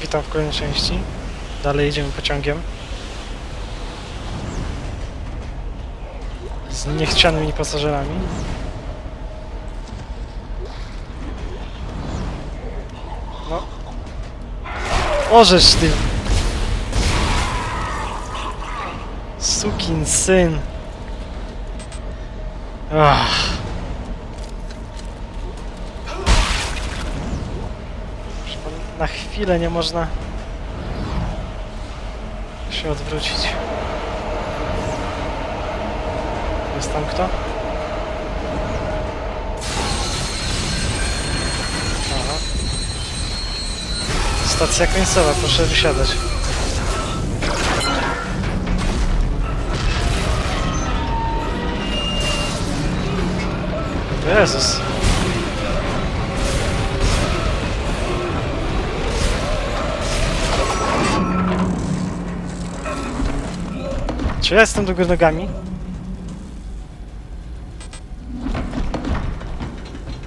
witam w kolejnej części. Dalej jedziemy pociągiem. Z niechcianymi pasażerami. No. Ożeż ty! Sukin syn! Ach. Na chwilę nie można się odwrócić. Jest tam kto? Aha. Stacja końcowa, proszę wysiadać. Jezus. Czy ja jestem do góry nogami?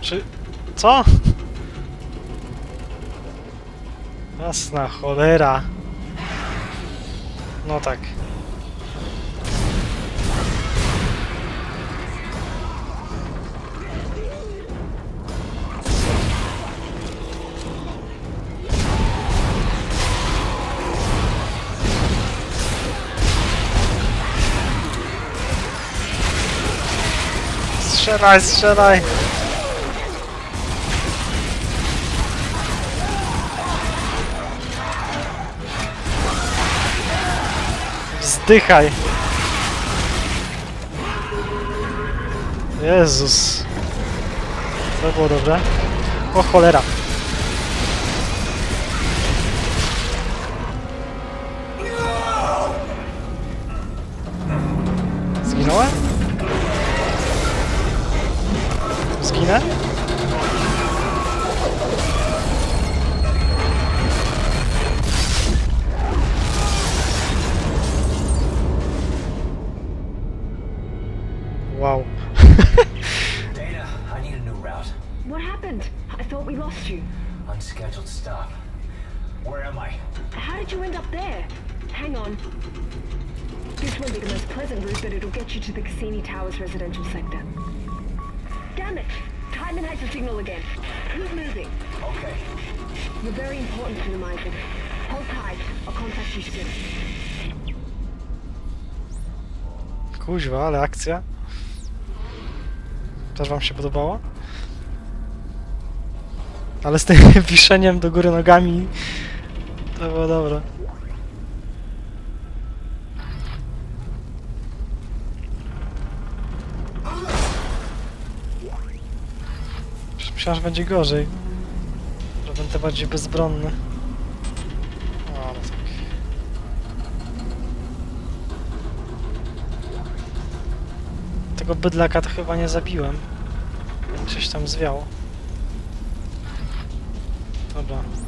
Czy... Co? Jasna cholera. No tak. Strzelaj, strzelaj! Wzdychaj! Jezus! To było dobre. O cholera! You end up there? Hang on. This won't be the most pleasant route, but it'll get you to the Cassini Towers residential sector. Damn it! Timon has the signal again. Who's moving? Okay. You're very important to the Michael. Hold tight. I'll contact you soon. Kuźwa, ale akcja. Też wam się podobało? Ale z tym wiszeniem do góry nogami to było dobre. Myślałem, że będzie gorzej. Że będę bardziej bezbronny. O, ale tak. Tego bydlaka to chyba nie zabiłem. Coś tam zwiało. Dobra.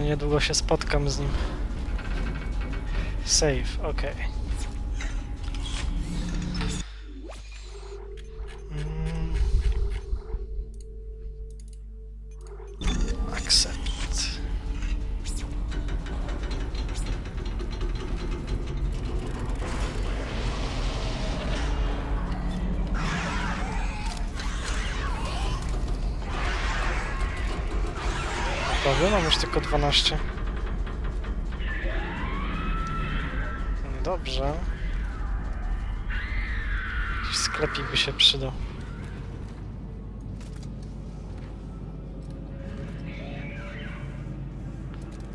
Niedługo się spotkam z nim. Save, okej. Mm. Już tylko 12. Dobrze. Jakiś sklepik by się przydał.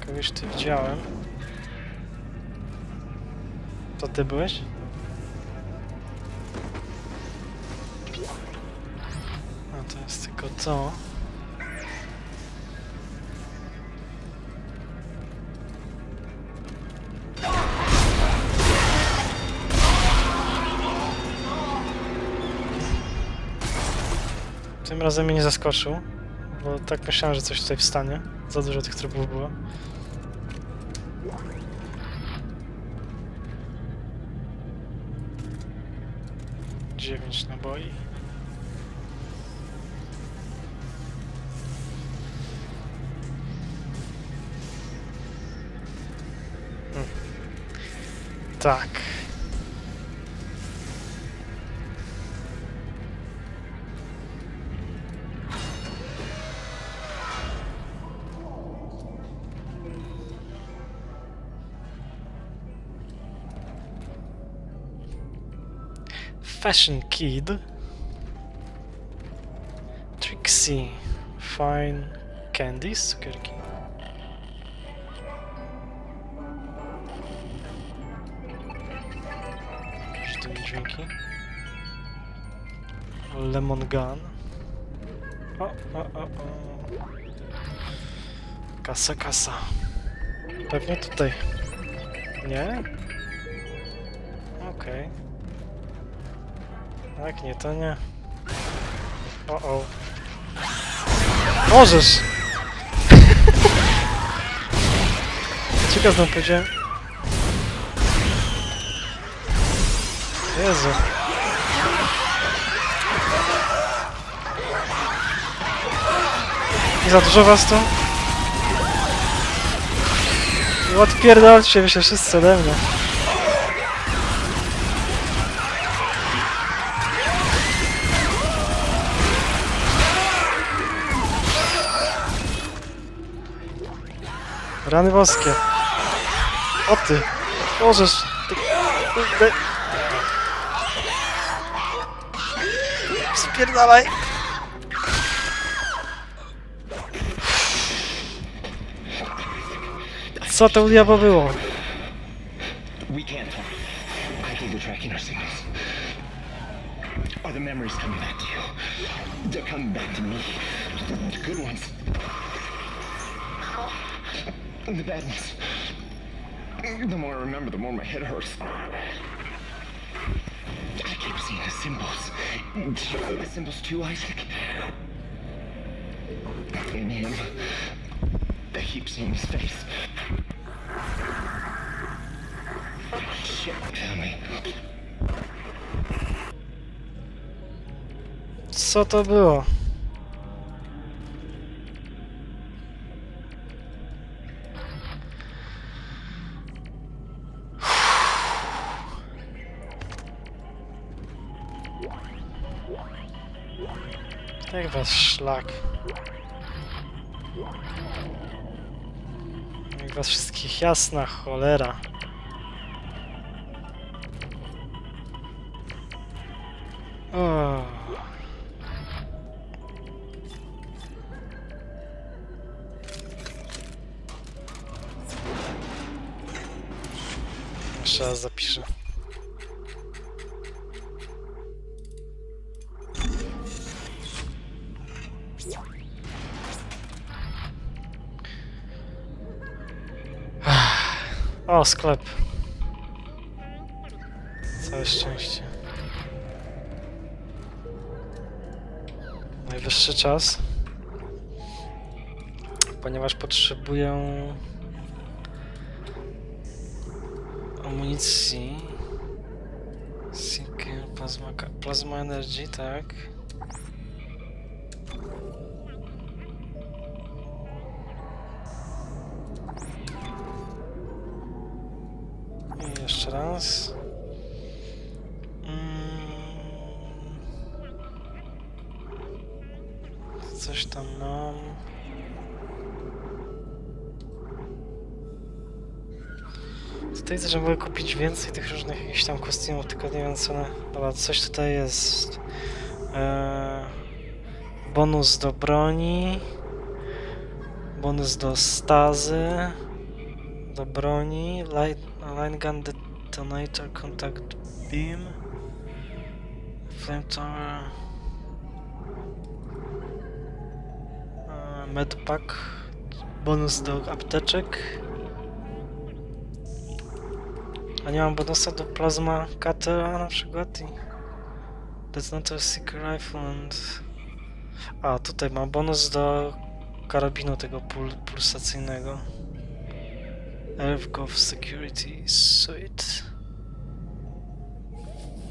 Kogoś tu widziałem. To ty byłeś? A to jest tylko to. Tym razem mnie nie zaskoczył, bo tak myślałem, że coś tutaj wstanie. Za dużo tych trybów było. Dziewięć naboi. Hmm. Tak. Fashion Kid. Trixie. Fine Candies. Cukierki. Tu dźwięki. Lemon Gun. O, o, o, o. Kasa, kasa. Pewnie tutaj. Nie? Okej. Jak nie, to nie. O, o. Możesz! Ciekawe, znowu powiedziałem. Jezu. Nie za dużo was tu? Odpierdolcie się wszyscy ode mnie. Rany boskie. O ty. Możesz. Ty, kurde. Spierdalaj. Co to u diabła było? We can't talk. I think they're tracking our signals. Are the memories coming back to you? They're coming back to me. The good ones. The bad ones. The more I remember, the more my head hurts. I keep seeing the symbols. The symbols too, Isaac. In him. I keep seeing his face. Shit, family. Co to było? Was szlak. Jak was wszystkich jasna cholera. O. Jeszcze zapiszę. O, sklep. Całe szczęście. Najwyższy czas. Ponieważ potrzebuję amunicji. Seeker, plasma, ka- plasma energy, tak. Mogę kupić więcej tych różnych jakichś tam kostiumów, tylko nie wiem co one... Dobra, coś tutaj jest. Eee, bonus do broni. Bonus do stazy. Do broni. Light, line gun detonator contact beam. Flamethrower. Eee, medpack. Bonus do apteczek. A nie mam bonusa do Plasma Cuttera na przykład i Detonator Seeker Rifle and A, tutaj mam bonus do karabinu tego pul pulsacyjnego. Elfgov Security Suite.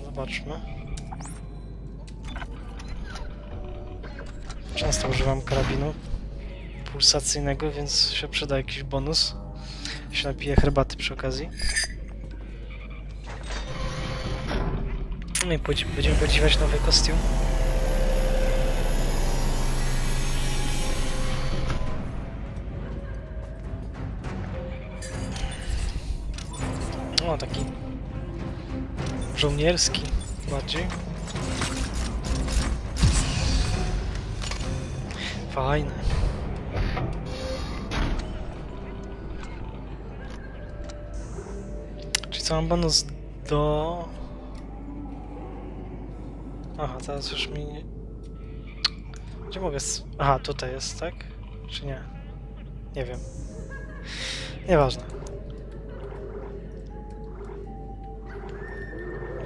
Zobaczmy. Często używam karabinu pulsacyjnego, więc się przyda jakiś bonus. Się napiję herbaty przy okazji. Podzi- będziemy podziwiać nowy kostium. O, taki żołnierski bardziej. Fajne. Czyli co mam bonus do... Aha, teraz już mi nie... Gdzie mogę... Aha, tutaj jest, tak? Czy nie? Nie wiem. Nieważne.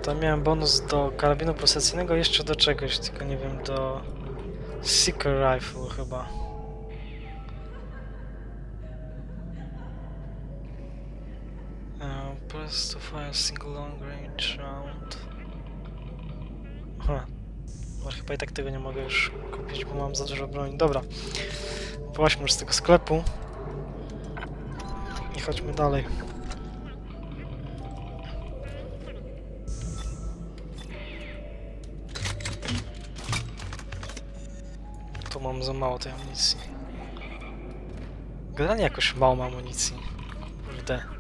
To miałem bonus do karabinu pulsacyjnego, jeszcze do czegoś, tylko nie wiem, do Seeker Rifle chyba. Uh, press to fire single long range round. Aha. No, chyba i tak tego nie mogę już kupić, bo mam za dużo broni. Dobra. Wyłaźmy już z tego sklepu. I chodźmy dalej. Tu mam za mało tej amunicji. Generalnie jakoś mało mam amunicji. Kurde.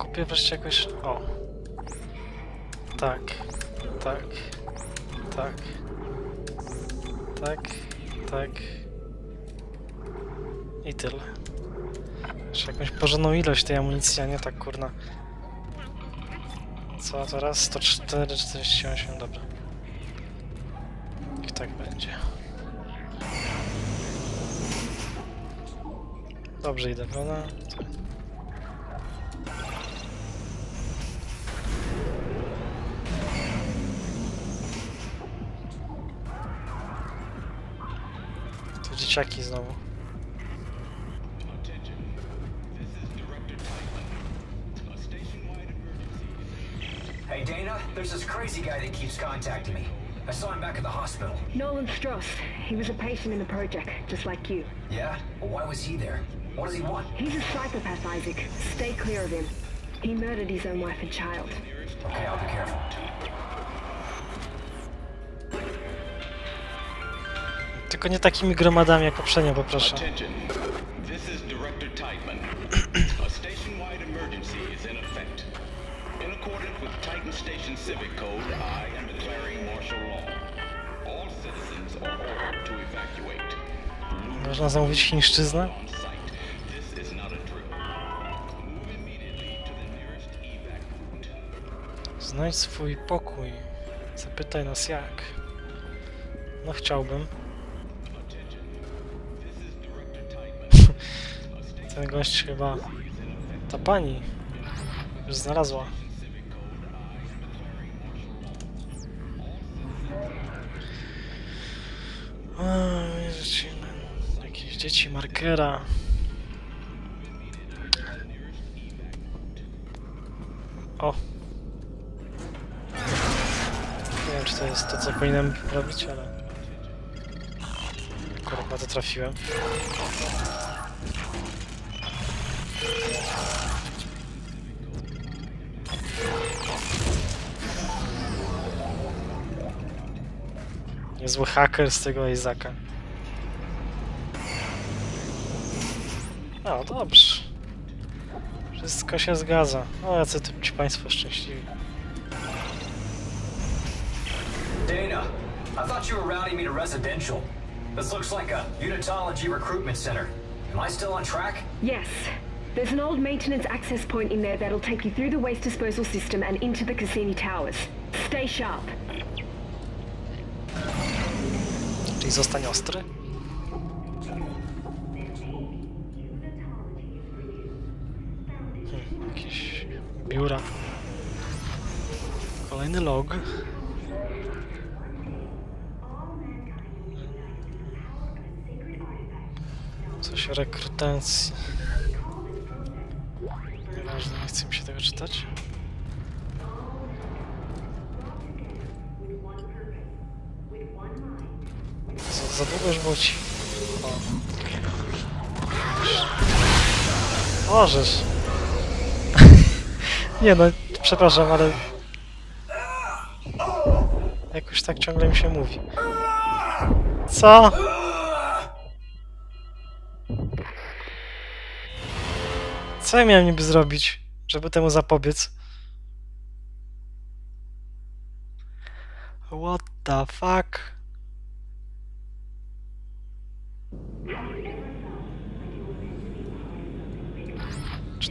Kupię wreszcie jakoś... O. Tak. Tak. Tak. Tak. Tak. I tyle. Jeszcze jakąś porządną ilość tej amunicji, a nie tak kurna. Co teraz? 104, 48, dobra. Niech tak będzie. Dobrze idę, prawda? To dzieciaki znowu. Hey Dana, there's this crazy guy that keeps contacting me. I saw him back at the hospital. Nolan Stross. He was a patient in the project, just like you. Yeah? Well, why was he there? What does he want? He's a psychopath, Isaac. Stay clear of him. He murdered his own wife and child. Okay, I'll be careful. Law. All citizens are ordered to evacuate. Można zamówić chińszczyznę? Znajdź swój pokój. Zapytaj nas jak. No chciałbym. Ten gość chyba... Ta pani już znalazła. Jakieś dzieci markera. O! Nie wiem, czy to jest to, co powinienem robić, ale... Kurwa, to trafiłem. Niezły haker z tego Izaka. O, dobrze. Wszystko się zgadza. O, jacy tu ci państwo szczęśliwi. Dana, I thought you were routing me to residential. This looks like a unitology recruitment center. Am I still on track? Yes. There's an old maintenance access point in there that'll take you through the waste disposal system and into the Cassini Towers. Stay sharp. Czyli zostań ostry? Hmm, jakieś biura. Kolejny log. Coś o rekrutacji. Nieważne, nie chcę mi się tego czytać. Za, długo. O. Możesz. Nie no, przepraszam, ale... Jakoś tak ciągle mi się mówi. Co? Co ja miałem niby zrobić, żeby temu zapobiec? What the fuck?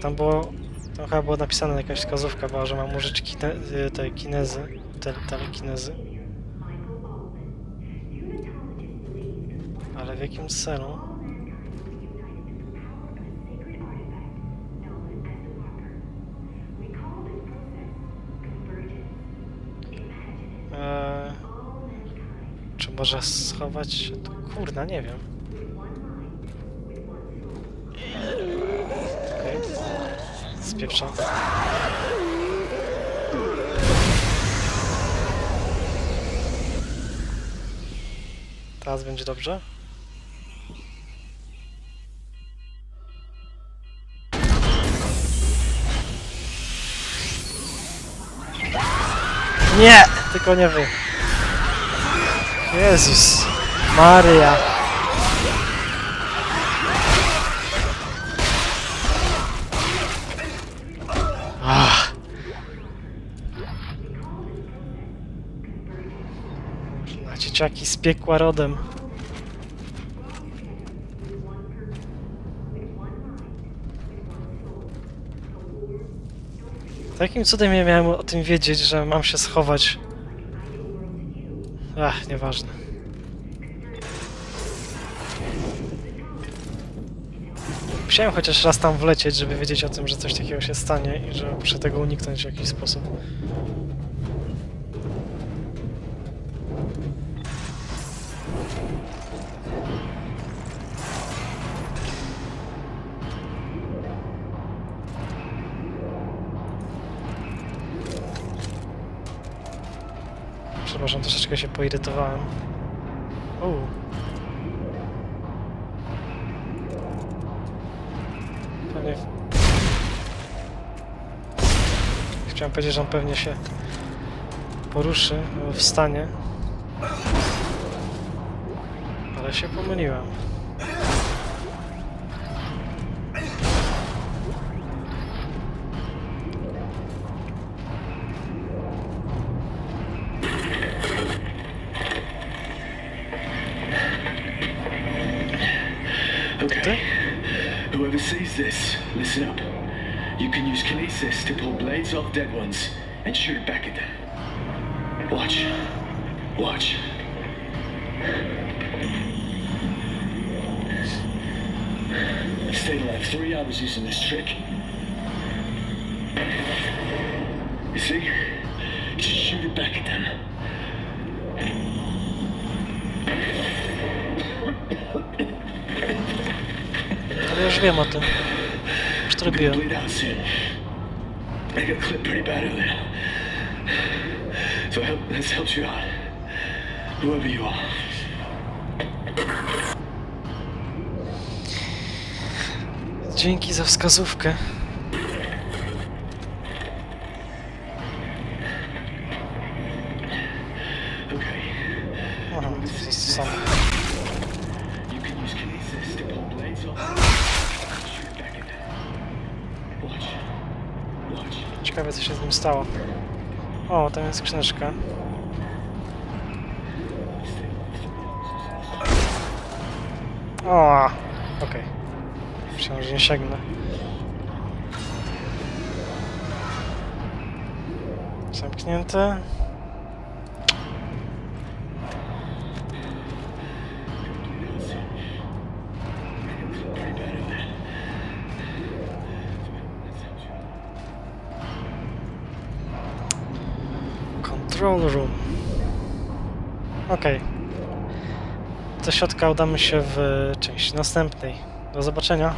Tam było... Tam chyba było napisane jakaś wskazówka była, że mam użyć kine, y, tej kinezy, te, telekinezy. Ale w jakim celu? Eee, czy może schować się tu? Kurna, nie wiem. Okej. Spieprzam. Teraz będzie dobrze? Nie! Tylko nie wy. Jezus. Maria. Ach. Na dzieciaki z piekła rodem. Takim cudem ja miałem o tym wiedzieć, że mam się schować. Ach, nieważne. Musiałem chociaż raz tam wlecieć, żeby wiedzieć o tym, że coś takiego się stanie i że muszę tego uniknąć w jakiś sposób. Przepraszam, troszeczkę się poirytowałem. Uuu. Pewnie... Chciałem powiedzieć, że on pewnie się poruszy, albo wstanie. Ale się pomyliłem. Okay. Whoever sees this, listen up. You can use kinesis to pull blades off dead ones and shoot it back at them. Watch. Watch. I Stayed alive three hours using this trick. You see? Just shoot it back at them. Już wiem o tym. Już to robiłem. bleed out soon. I got clipped pretty bad earlier. So I hope this helps you out. Whoever you are. Dzięki za wskazówkę. Stało. O, tam jest skrzyneczka. O, okej. Myślałem, że nie sięgnę. Zamknięte. Room. Okej. Do środka udamy się w części następnej. Do zobaczenia.